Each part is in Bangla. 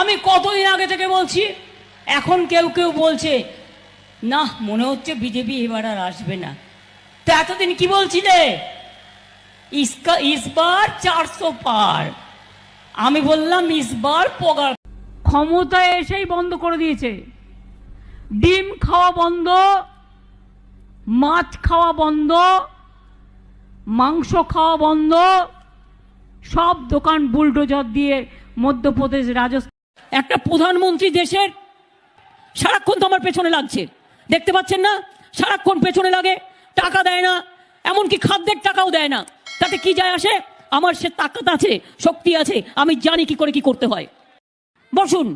আমি কতদিন আগে থেকে বলছি, এখন কেউ কেউ বলছে, না, মনে হচ্ছে বিজেপি এবার আর আসবে না। তো এতদিন কি বলছিলে? ইসকা, ইসবার চারশো পার। আমি বললাম, ইসবার পগার। ক্ষমতায় এসেই বন্ধ করে দিয়েছে। ডিম খাওয়া বন্ধ, মাছ খাওয়া বন্ধ, মাংস খাওয়া বন্ধ, সব দোকান বুলডোজার দিয়ে মধ্যপ্রদেশ, রাজস্থান একটা প্রধানমন্ত্রী দেশের সারাক্ষণ তো আমার পেছনে লাগছে। দেখতে পাচ্ছেন না? সারাক্ষণ পেছনে লাগে, টাকা দেয় না, এমনকি খাদ্যের টাকাও দেয় না। তাতে কি যায় আসে? আমার সে তাকাত আছে, শক্তি আছে, আমি জানি কি করে কি করতে হয়। বসুন।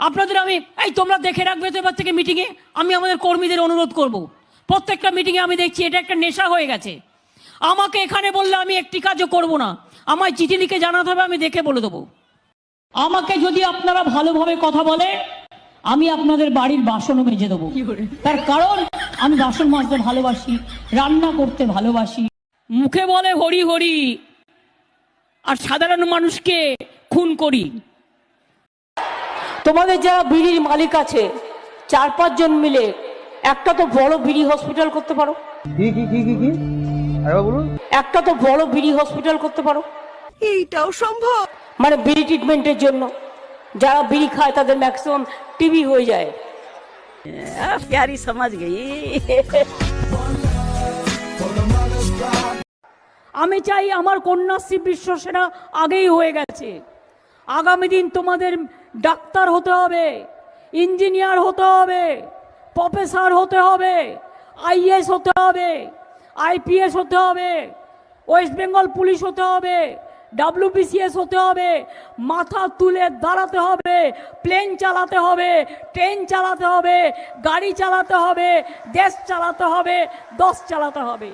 আপনাদের আমি, এই তোমরা দেখে রাখবে তো এবার থেকে মিটিংয়ে আমি আমাদের কর্মীদের অনুরোধ করব। প্রত্যেকটা মিটিংয়ে আমি দেখছি এটা একটা নেশা হয়ে গেছে। আমাকে এখানে বললে আমি একটি কাজও করব না। আমায় চিঠি লিখে জানাতে হবে, আমি দেখে বলে দেবো। আমাকে যদি আপনারা ভালোভাবে কথা বলে আমি আপনাদের বাড়ির বাসনও মেজে দেবো। তার কারণ আমি বাসন মাজতে ভালোবাসি রান্না করতে ভালোবাসি। মুখে বলে হরি হরি আর সাধারণ মানুষকে খুন করি। তোমাদের যারা বিড়ির মালিক আছে চার পাঁচজন মিলে একটা তো বড় বিড়ি হসপিটাল করতে পারো। কি কি কি কি কি? একটা তো বড় বিড়ি হসপিটাল করতে পারো। এইটাও সম্ভব? মানে বিড়ি ট্রিটমেন্টের জন্য যারা বিড়ি খায় তাদের ম্যাক্সিমাম টিবি হয়ে যায় आप प्यारी समझ गई আমি চাই আমার কন্যাশ্রী বিশ্ব সেরা আগেই হয়ে গেছে আগামী দিন তোমাদের ডাক্তার হতে হবে ইঞ্জিনিয়ার হতে হবে প্রফেসর হতে হবে আইএস হতে হবে আইপিএস হতে হবে ওয়েস্ট বেঙ্গল পুলিশ হতে হবে ডাব্লিউবিসিএস হতে হবে, মাথা তুলে দাঁড়াতে হবে প্লেন চালাতে হবে ট্রেন চালাতে হবে, গাড়ি চালাতে হবে, দেশ চালাতে হবে, দশ চালাতে হবে।